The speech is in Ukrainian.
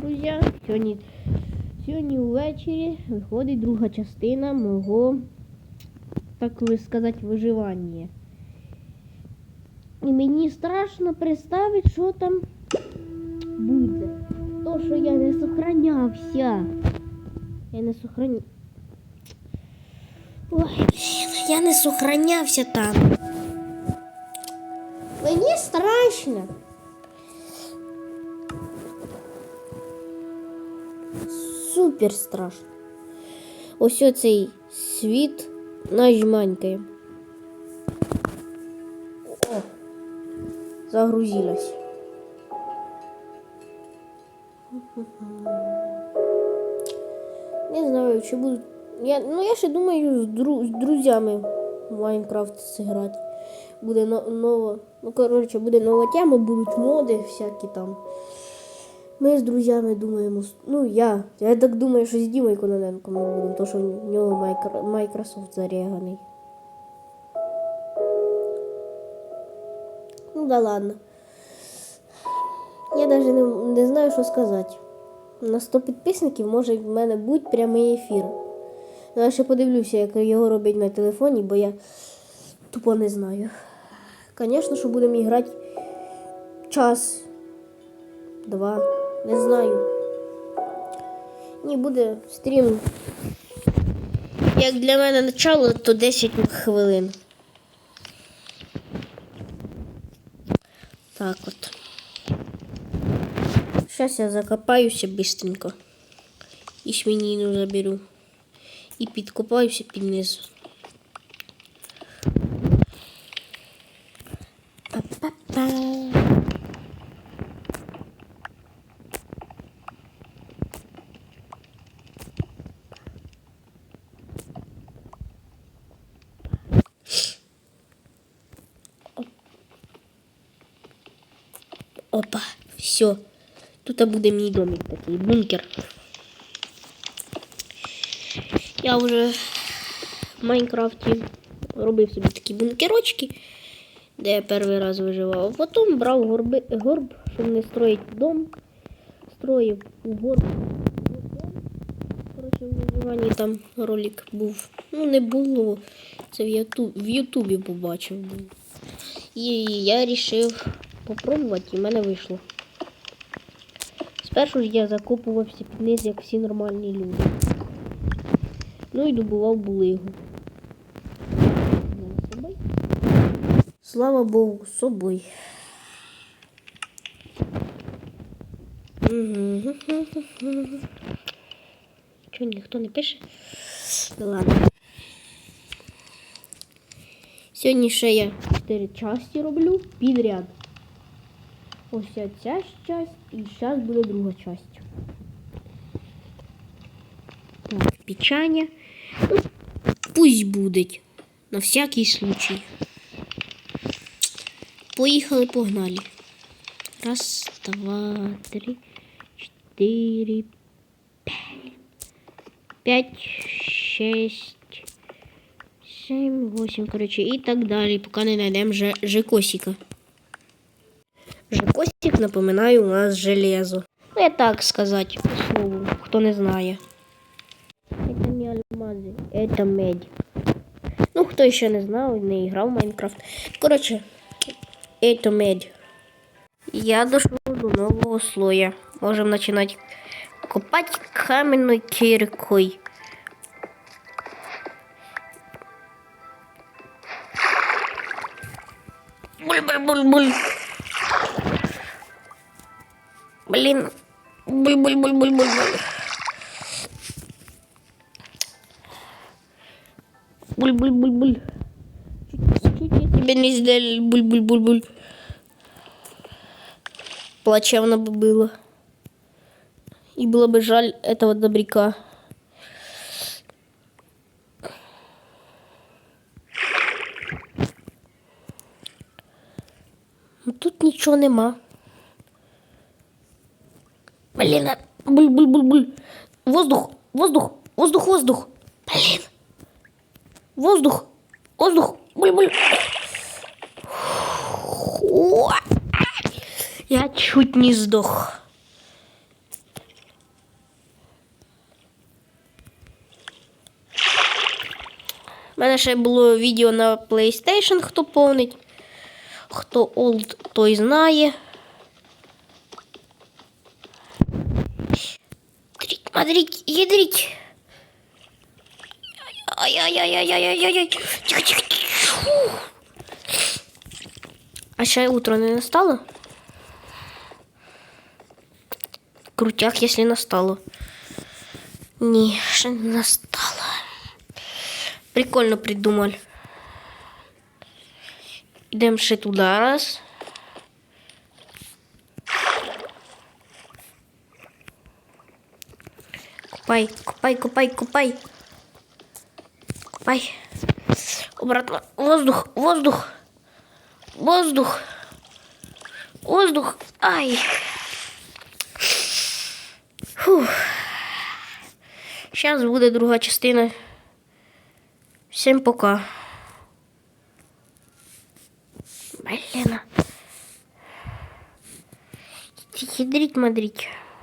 друзі. Сьогодні, сьогодні ввечері виходить друга частина мого, так би сказати, виживання. І мені страшно представити, що там буде. То, що я не сохранявся. Я не сохраня... Ой, я не сохранявся там. Мені страшно. Супер страшно. Ось оцей світ нажманькає. О, загрузилась. Не знаю, чи буду. Я, ну, я ще думаю з, дру, з друзями в Майнкрафт зіграти. Буде но, нова. Ну, коротше, буде нова тема, будуть моди всякі там. Ми з друзями думаємо. Ну, я. Я так думаю, що з Дімою Кононенком ми будемо, тому що в нього Майкро, Майкрософт заряганий. Ну да ладно. Я навіть не, не знаю, що сказати. На 100 підписників може в мене бути прямий ефір. Я ще подивлюся, як його роблять на телефоні, бо я тупо не знаю. Звісно, що будемо грати час, два, не знаю. Ні, буде стрім. Як для мене начало, то 10 хвилин. Так от. Сейчас я закопаюся быстренько. І свинину заберу. І підкопаюся під низ. Па-па-па. Опа, все. Тут буде мій домик такий, бункер. Я вже в Майнкрафті робив собі такі бункерочки, де я перший раз виживав. А потім брав горби, горб, щоб не строїти дом. Строїв горб. Коротше, в виживанні там ролик був. Ну, не було. Це в Ютуб, в Ютубі побачив. І я вирішив попробувати, і в мене вийшло. Спершу я закопувався під низ, як всі нормальні люди. Ну і добував булигу. Слава Богу, з собою. Чого ніхто не пише? Ну ладно. Сьогодні ще я 4 часті роблю підряд. Ось ця часть і зараз буде друга часть. Так, печання. Ну, пусть буде. На всякий случай. Поїхали, погнали. Раз, два, три, чотири, п'ять. П'ять, шесть, сім, восемь, короче, і так далі, поки не знайдемо же Жекосіка. Жекосик, напоминаю, у нас железо. Ну, я так сказать, по слову, хто не знає. Это не алмази, это медь. Ну, хто ще не знав, не грав в Майнкрафт. Коротше, это медь. Я дошел до нового слоя. Можем начинать копать каменной киркой. Буль-буль-буль-буль. Блин. Буль-буль-буль-буль-буль-буль. Буль-буль-буль-буль. Чуть-чуть я тебе не сделал. Буль-буль-буль-буль. Плачевно бы было. И было бы жаль этого добряка. Ну, Тут нічого нема. Блин, е, буль, буль, буль, буль. Воздух, воздух, воздух, воздух. Блин. Воздух, воздух, буль, буль. Я чуть не сдох. У мене ще було відео на PlayStation, хто повнить. Хто олд, той знає. Дріть, мадріть, їдріть. Ай-яй-яй-яй-яй-яй-яй. Тихо, тихо, тихо. Фух. А ще утро не настало? Крутяк, якщо настало. Ні, ще не настало. Прикольно придумали. Йдемо ще туди раз. Купай, купай, купай, купай. Купай. Обратно. Воздух, воздух. Воздух. Воздух. Ай. Фух. Зараз буде друга частина. Всім пока. Блін. Ядріть, мадріть.